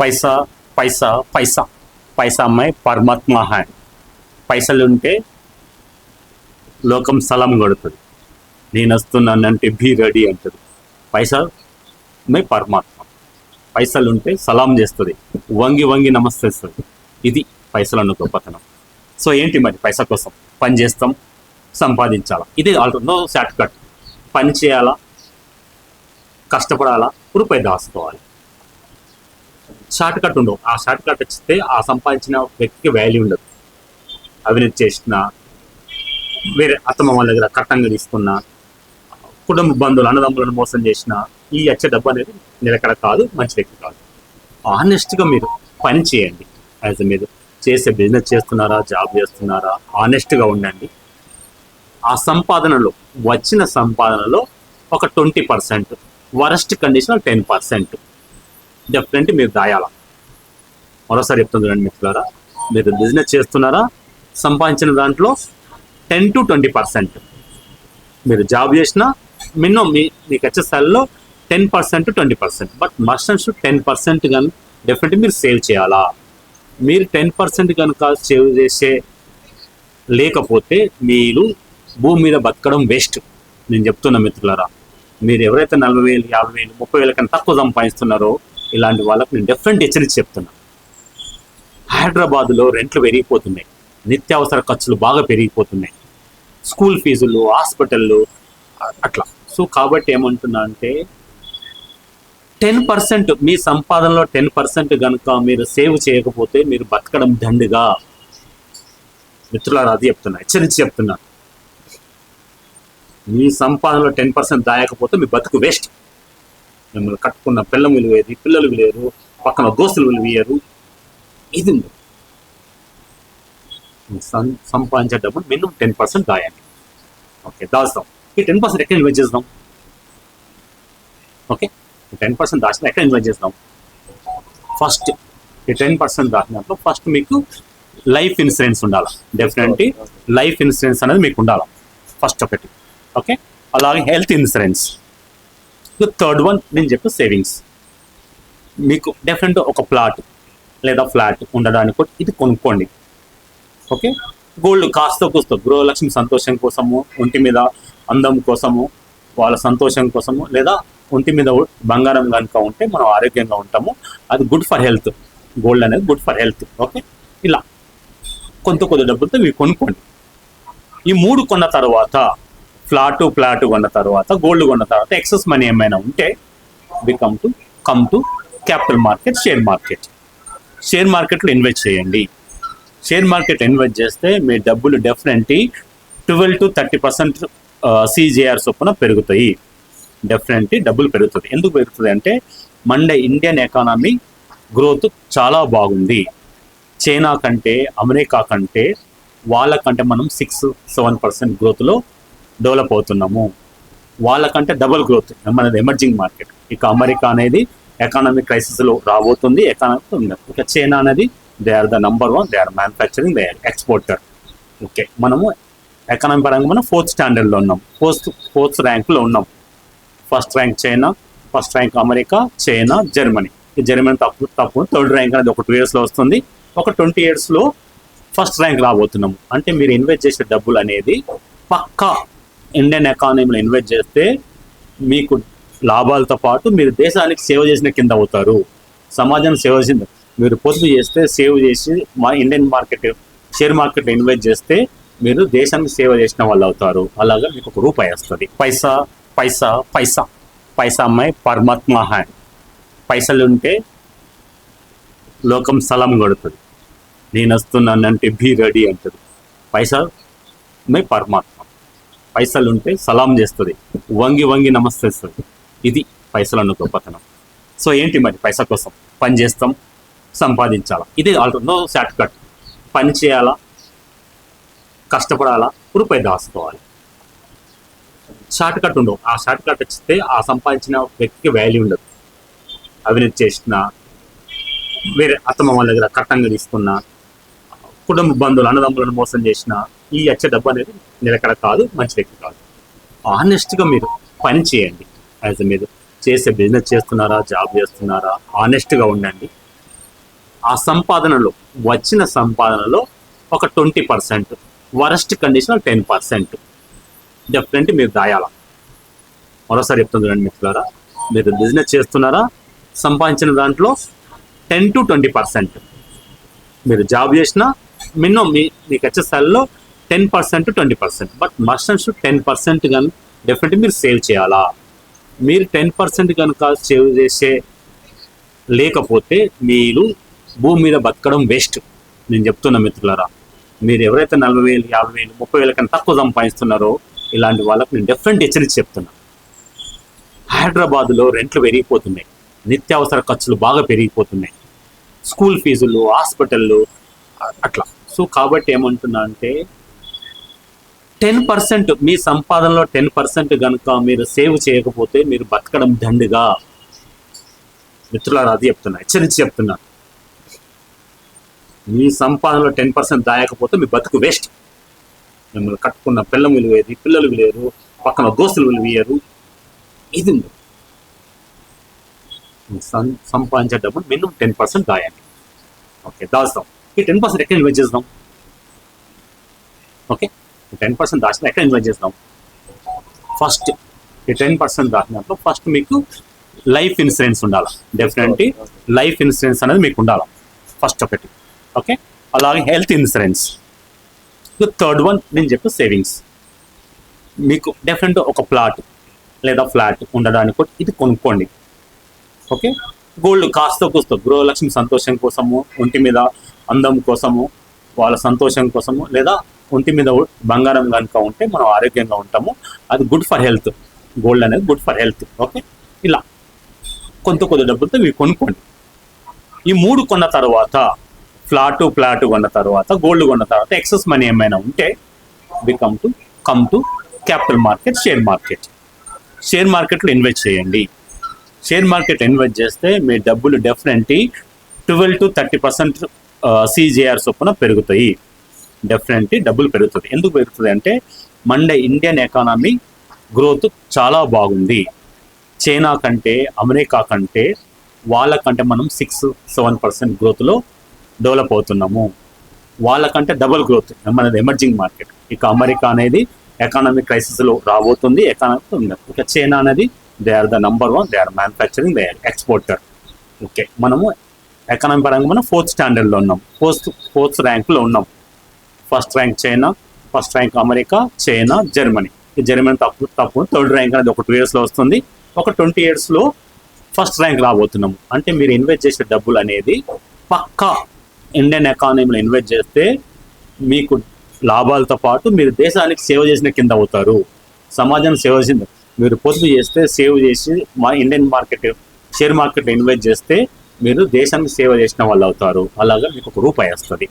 పైసా పైసా పైసా. పైసా అమ్మాయి పరమాత్మ హ్యాండ్ పైసలు ఉంటే లోకం సలం కొడుతుంది. నేను వస్తున్నానంటే బీ రెడీ అంటుంది పైసా మై పరమాత్మ. పైసలు ఉంటే సలాం చేస్తుంది. వంగి వంగి నమస్తేస్తుంది ఇది పైసలను గొప్పతనం. సో ఏంటి మరి పైసా కోసం? పని చేస్తాం సంపాదించాలా? ఇది ఆల్రెడీ షార్ట్ కట్ పని చేయాలా? కష్టపడాలా? రూపాయి దాచుకోవాలి? షార్ట్ కట్ ఉండవు. ఆ షార్ట్ కట్ వచ్చితే ఆ సంపాదించిన వ్యక్తికి వాల్యూ ఉండదు. అవినీతి చేసిన వేరే అత్తమ్మ వాళ్ళ దగ్గర కట్టంగా తీసుకున్న కుటుంబ బంధువులు అన్నదమ్ములను మోసం చేసిన ఈ వచ్చే డబ్బు అనేది నిలకడ కాదు మంచి వ్యక్తి కాదు. ఆనెస్ట్గా మీరు పని చేయండి. యాజ్ మీరు చేసే బిజినెస్ చేస్తున్నారా జాబ్ చేస్తున్నారా ఆనెస్ట్గా ఉండండి. ఆ సంపాదనలో వచ్చిన సంపాదనలో ఒక twenty percent worst condition ten percent definitely మీరు రాయాలా మరోసారి చెప్తుంది చూడండి మిత్రులారా మీరు బిజినెస్ చేస్తున్నారా సంపాదించిన దాంట్లో టెన్ టు ట్వంటీ పర్సెంట్ మీరు జాబ్ చేసినా మినిమం మీ మీకు వచ్చే స్థాయిలో ten percent twenty percent but మస్టన్స్ ten percent కానీ డెఫినెట్లీ మీరు సేవ్ చేయాలా? మీరు టెన్ పర్సెంట్ కనుక సేవ్ చేసే లేకపోతే మీరు భూమి మీద బతకడం వేస్ట్ నేను చెప్తున్నా మిత్రులారా మీరు ఎవరైతే నలభై వేలు యాభై వేలు ముప్పై వేల కన్నా తక్కువ సంపాదిస్తున్నారో ఇలాంటి వాళ్ళకి నేను డెఫినెట్ హెచ్చరించి చెప్తున్నా. హైదరాబాద్లో రెంట్లు పెరిగిపోతున్నాయి. నిత్యావసర ఖర్చులు బాగా పెరిగిపోతున్నాయి. స్కూల్ ఫీజులు హాస్పిటళ్ళు అట్లా. సో కాబట్టి ఏమంటున్నా అంటే టెన్ పర్సెంట్ మీ సంపాదనలో టెన్ పర్సెంట్ కనుక మీరు సేవ్ చేయకపోతే మీరు బతకడం దండుగా. మిత్రులారా అది చెప్తున్నా. హెచ్చరించి చెప్తున్నా. మీ సంపాదనలో టెన్ పర్సెంట్ దాయకపోతే మీ బతుకు వేస్ట్ మిమ్మల్ని కట్టుకున్న పిల్లం విలువేది పిల్లలు విలేరు పక్కన దోస్తులు విలువేయరు. ఇది సం- సంపాదించే డబ్బు మినిమం టెన్ పర్సెంట్ దాయండి ఓకే దాస్తాం. ఈ టెన్ పర్సెంట్ ఎక్కడ ఇన్వెస్ట్ చేద్దాం ఓకే టెన్ పర్సెంట్ దాచిన ఎక్కడ ఇన్వెస్ట్ చేద్దాం ఫస్ట్ ఈ టెన్ పర్సెంట్ దాచినప్పుడు ఫస్ట్ మీకు లైఫ్ ఇన్సూరెన్స్ ఉండాలి. డెఫినెట్లీ లైఫ్ ఇన్సూరెన్స్ అనేది మీకు ఉండాలి. ఫస్ట్ ఒకటి. ఓకే అలాగే హెల్త్ ఇన్సూరెన్స్. థర్డ్ వన్ నేను చెప్పే సేవింగ్స్ మీకు డెఫినెట్ ఒక ప్లాట్ లేదా ఫ్లాట్ ఉండడానికి కూడా ఇది కొనుక్కోండి. ఓకే గోల్డ్ కాస్త కూస్తో గృహలక్ష్మి సంతోషం కోసము ఒంటి మీద అందం కోసము వాళ్ళ సంతోషం కోసము లేదా ఒంటి మీద బంగారం కనుక ఉంటే మనం ఆరోగ్యంగా ఉంటాము. అది గుడ్ ఫర్ హెల్త్ గోల్డ్ అనేది గుడ్ ఫర్ హెల్త్ ఓకే ఇలా. కొంత కొద్ది డబ్బులతో ఇవి కొనుక్కోండి. ఈ మూడు కొన్న తర్వాత ఫ్లాట్ ఫ్లాట్ కొన్న తర్వాత గోల్డ్ కొన్న తర్వాత ఎక్సెస్ మనీ ఏమైనా ఉంటే become to come to capital market share market share మార్కెట్లో ఇన్వెస్ట్ చేయండి. షేర్ మార్కెట్ ఇన్వెస్ట్ చేస్తే మీ డబ్బులు definitely twelve to thirty percent CAGR చొప్పున పెరుగుతాయి. డెఫినెట్లీ డబ్బులు పెరుగుతుంది ఎందుకు పెరుగుతుంది అంటే మండే ఇండియన్ ఎకానమీ గ్రోత్ చాలా బాగుంది. చైనా కంటే అమెరికా కంటే వాళ్ళకంటే మనం సిక్స్ సెవెన్ పర్సెంట్ గ్రోత్లో డెవలప్ అవుతున్నాము. వాళ్ళకంటే డబుల్ గ్రోత్ అనేది ఎమర్జింగ్ మార్కెట్. ఇక అమెరికా అనేది ఎకానమిక్ క్రైసిస్లో రాబోతుంది ఎకానమిక్ ఉంది. ఇక చైనా అనేది they are the number one they are manufacturing they are exporter. Okay మనము ఎకానమీ పరంగా మనం ఫోర్త్ స్టాండర్డ్లో ఉన్నాం. ఫోర్త్ ఫోర్త్ ర్యాంక్లో ఉన్నాం. First rank China first rank America China Germany. ఈ జర్మనీ తప్పు తప్పు. థర్డ్ ర్యాంక్ అనేది ఒక టూ ఇయర్స్లో వస్తుంది. ఒక ట్వంటీ ఇయర్స్లో ఫస్ట్ ర్యాంక్ రాబోతున్నాము. అంటే మీరు ఇన్వెస్ట్ చేసే డబ్బులు అనేది పక్కా ఇండియన్ ఎకానమీలో ఇన్వెస్ట్ చేస్తే మీకు లాభాలతో పాటు మీరు దేశానికి సేవ చేసిన కింద అవుతారు. సమాజానికి సేవ చేసిన మీరు పొదుపు చేస్తే సేవ్ చేసి మా ఇండియన్ మార్కెట్ షేర్ మార్కెట్లో ఇన్వెస్ట్ చేస్తే మీరు దేశానికి సేవ చేసిన వాళ్ళు అవుతారు. అలాగా మీకు ఒక రూపాయి వస్తుంది. పైసా పైసా పైసా. పైసా అమ్మాయి పరమాత్మ హ్యాండ్ పైసలు ఉంటే లోకం సలం కొడుతుంది. నేను వస్తున్నానంటే బీ రెడీ అంటుంది పైసా మై పరమాత్మ. పైసలు ఉంటే సలాం చేస్తుంది. వంగి వంగి నమస్తేస్తుంది. ఇది పైసలను గొప్పతనం. సో ఏంటి మరి పైసా కోసం? పని చేస్తాం సంపాదించాలా? ఇది ఆల్రెడీ షార్ట్ కట్ పని చేయాలా? కష్టపడాలా? రూపాయి దాచుకోవాలి. షార్ట్ కట్ ఉండవు. ఆ షార్ట్ కట్ వచ్చితే ఆ సంపాదించిన వ్యక్తికి వాల్యూ ఉండదు. అవినీతి చేసిన వేరే అత్తమ్మ వాళ్ళ దగ్గర కట్టంగా తీసుకున్న కుటుంబ బంధువులు అన్నదమ్ములను మోసం చేసిన ఈ వచ్చే డబ్బు అనేది నిలకడ కాదు మంచి వ్యక్తి కాదు. ఆనెస్ట్గా మీరు పని చేయండి. యాజ్ మీరు చేసే బిజినెస్ చేస్తున్నారా జాబ్ చేస్తున్నారా ఆనెస్ట్గా ఉండండి. ఆ సంపాదనలో వచ్చిన సంపాదనలో ఒక twenty percent worst condition ten percent definite మీరు దాయాల? మరోసారి చెప్తుంది చూడండి మిత్రులారా మీరు బిజినెస్ చేస్తున్నారా సంపాదించిన దాంట్లో టెన్ టు ట్వంటీ పర్సెంట్ మీరు జాబ్ చేసినా మినిమం మీ మీకు వచ్చే స్థాయిలో ten percent twenty percent but మస్టన్స్ ten percent కానీ డెఫినెట్ మీరు సేవ్ చేయాలా? మీరు టెన్ పర్సెంట్ కనుక సేవ్ చేసే లేకపోతే మీరు భూమి మీద బతకడం వేస్ట్ నేను చెప్తున్నా మిత్రులరా మీరు ఎవరైతే నలభై వేలు యాభై వేలు ముప్పై వేల కన్నా తక్కువ సంపాదిస్తున్నారో ఇలాంటి వాళ్ళకి నేను డెఫినెట్ హెచ్చరించి చెప్తున్నా. హైదరాబాద్లో రెంట్లు పెరిగిపోతున్నాయి. నిత్యావసర ఖర్చులు బాగా పెరిగిపోతున్నాయి. స్కూల్ ఫీజులు హాస్పిటళ్ళు అట్లా. సో కాబట్టి ఏమంటున్నా అంటే టెన్ పర్సెంట్ మీ సంపాదనలో టెన్ పర్సెంట్ కనుక మీరు సేవ్ చేయకపోతే మీరు బతకడం దండుగా. మిత్రులారా అది చెప్తున్నా హెచ్చరించి చెప్తున్నా. మీ సంపాదనలో టెన్ పర్సెంట్ దాయకపోతే మీ బతుకు వేస్ట్. మిమ్మల్ని కట్టుకున్న పిల్లం విలువేది పిల్లలు విలేరు పక్కన దోస్తులు విలువేయరు ఇది ఉంది. మీ సం- సంపాదించే డబ్బులు మినిమం టెన్ పర్సెంట్ దాయాలి. ఓకే దాస్తాం. ఈ టెన్ పర్సెంట్ ఎక్కడ ఇన్వెస్ట్ చేద్దాం ఓకే? టెన్ పర్సెంట్ దాచిన ఎక్కడ ఇన్వెస్ట్ చేస్తాం ఫస్ట్ ఈ టెన్ పర్సెంట్ దాచినప్పుడు ఫస్ట్ మీకు లైఫ్ ఇన్సూరెన్స్ ఉండాలి. డెఫినెట్లీ లైఫ్ ఇన్సూరెన్స్ అనేది మీకు ఉండాలి. ఫస్ట్ ఒకటి. ఓకే అలాగే హెల్త్ ఇన్సూరెన్స్ థర్డ్ వన్ నేను చెప్పి సేవింగ్స్ మీకు డెఫినెట్ ఒక ప్లాట్ లేదా ఫ్లాట్ ఉండడానికి కూడా ఇది కొనుక్కోండి. ఓకే గోల్డ్ కాస్త కూస్తో గృహలక్ష్మి సంతోషం కోసము ఒంటి మీద అందం కోసము వాళ్ళ సంతోషం కోసము లేదా ఒంటి మీద బంగారం కనుక ఉంటే మనం ఆరోగ్యంగా ఉంటాము. అది గుడ్ ఫర్ హెల్త్ గోల్డ్ అనేది గుడ్ ఫర్ హెల్త్ ఓకే ఇలా. కొంత కొద్ది డబ్బులతో ఇవి కొనుక్కోండి. ఈ మూడు కొన్న తర్వాత ఫ్లాటు ఫ్లాట్ కొన్న తర్వాత గోల్డ్ కొన్న తర్వాత ఎక్సెస్ మనీ ఏమైనా ఉంటే become to come to capital market share market share మార్కెట్లో ఇన్వెస్ట్ చేయండి. షేర్ మార్కెట్ ఇన్వెస్ట్ చేస్తే మీ డబ్బులు definitely twelve to thirty percent CGR చొప్పున పెరుగుతాయి. డెఫినెట్లీ డబ్బులు పెరుగుతుంది. ఎందుకు పెరుగుతుంది అంటే మండే ఇండియన్ ఎకానమీ గ్రోత్ చాలా బాగుంది. చైనా కంటే అమెరికా కంటే వాళ్ళకంటే మనం సిక్స్ సెవెన్ పర్సెంట్ గ్రోత్లో డెవలప్ అవుతున్నాము. వాళ్ళకంటే డబుల్ గ్రోత్ మనది ఎమర్జింగ్ మార్కెట్ ఇక అమెరికా అనేది ఎకానమిక్ క్రైసిస్లో రాబోతుంది ఎకానమిక్ ఉంది ఇక చైనా అనేది they are the number one they are manufacturing they are exporter okay మనము ఎకానమీ పరంగా మనం ఫోర్త్ స్టాండర్డ్లో ఉన్నాం. ఫోర్త్ ఫోర్త్ ర్యాంక్లో ఉన్నాం. First rank China first rank America China Germany. ఈ జర్మనీ తప్పు తప్పు. థర్డ్ ర్యాంక్ అనేది ఒక టూ ఇయర్స్లో వస్తుంది. ఒక ట్వంటీ ఇయర్స్లో ఫస్ట్ ర్యాంక్ రాబోతున్నాము. అంటే మీరు ఇన్వెస్ట్ చేసే డబ్బులు అనేది పక్కా ఇండియన్ ఎకానమీలో ఇన్వెస్ట్ చేస్తే మీకు లాభాలతో పాటు మీరు దేశానికి సేవ చేసిన కింద అవుతారు. సమాజానికి సేవ చేసిన మీరు పొదుపు చేస్తే సేవ్ చేసి మా ఇండియన్ మార్కెట్ షేర్ మార్కెట్లో ఇన్వెస్ట్ చేస్తే మీరు దేశానికి సేవ చేసిన వాళ్ళు అవుతారు. అలాగా మీకు ఒక రూపాయి వస్తుంది.